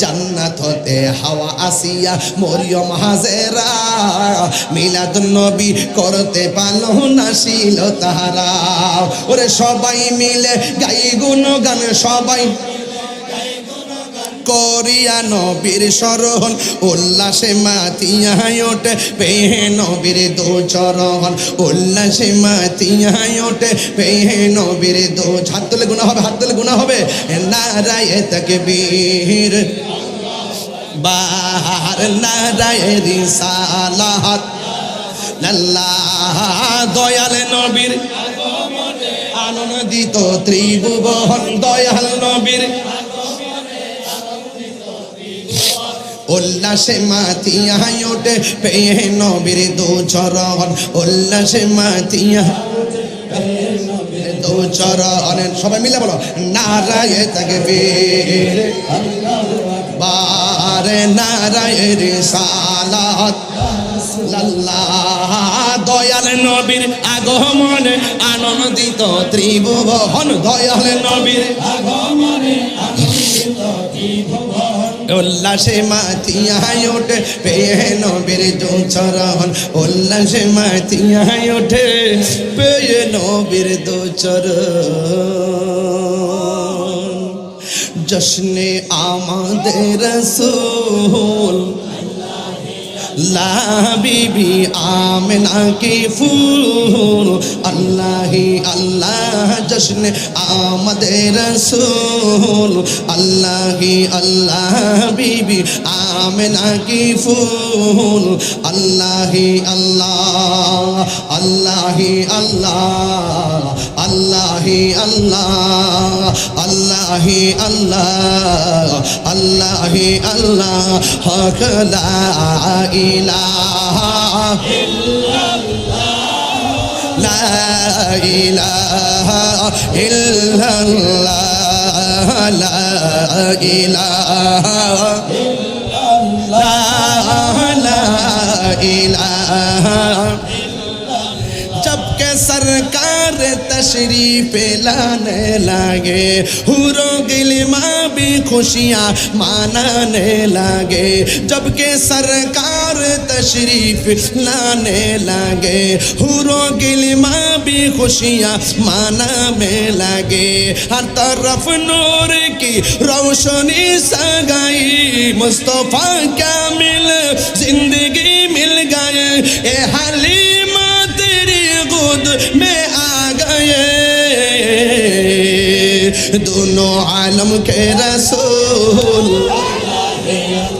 জান্নাত হতে হাওয়া আসিয়া মরিয়ম হাজেরা মিলাদ নবী করতে পারল না শিল তাহারা। ওরে সবাই মিলে গাই গুণ গান সবাই করিয়া নবীর স্মরণ উল্লাসে মাতিয়ায় পেহে নবীর দো চরণ উল্লাসে মাতিয়ায় পেহে নবীর দো হাত তুলে গুণা হবে, হাত তুলে গুণা হবে। নারায় তাকে বীর বাহার নারায় রিসালাত। লাল্লাহ দয়াল নবীর। আনন্দিত ত্রিভুবন দয়াল নবীর। উল্লাসে মাতিয়া ওঠে পেয়ে নবীর দু চরণ উল্লাসে মাতিয়া দু চরণ সবাই মিলে বলো, নারায় তাকে বীর বারে নারায় রিসালাত। লাল্লাহ দয়াল নবীর আগমনে আনন্দিত ত্রিভুবন। দয়াল নবীর উল্লাসে মাতিয়ায় ওঠে পেয়ে নবীর দুচরণ। উল্লাসে মাতিয়ায় ওঠে পেয়ে নবীর দোচরণ। জশ্নে আমাদের রসুল লা বিবি আমেনা কি ফুল, আল্লাহি আল্লাহ জশ্ন আমাদের রসুল, আল্লাহি আল্লাহ বিবি আমেনা কি ফুল, আল্লাহি আল্লাহ الله الله الله الله الله اللہ اللہ اللہ حق لا الہ الا الله لا الہ الا اللہ لا الہ لا اله الا الله सरकार तशरीफ़ लाने लगे। हुरो गिलमा भी खुशियाँ मानाने लगे। जबकि सरकार तशरीफ़ लाने लगे। हुरो गिलमा भी खुशियाँ मानाने लगे। हर तरफ़ नूर की रोशनी सगाई। मुस्तफ़ा क्या मिल दोनों आलम के रसूल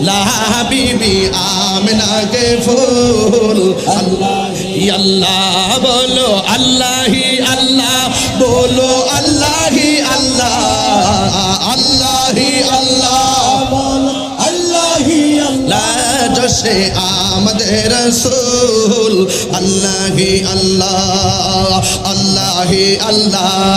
ला बीबी आमना के फूल अल्लाह अल्लाह बोलो अल्लाह ही अल्लाह बोलो अल्लाह ही अल्लाह अल्लाह ही अल्लाह अल्लाह ही अल्लाह जैसे आमद रसूल अल्लाह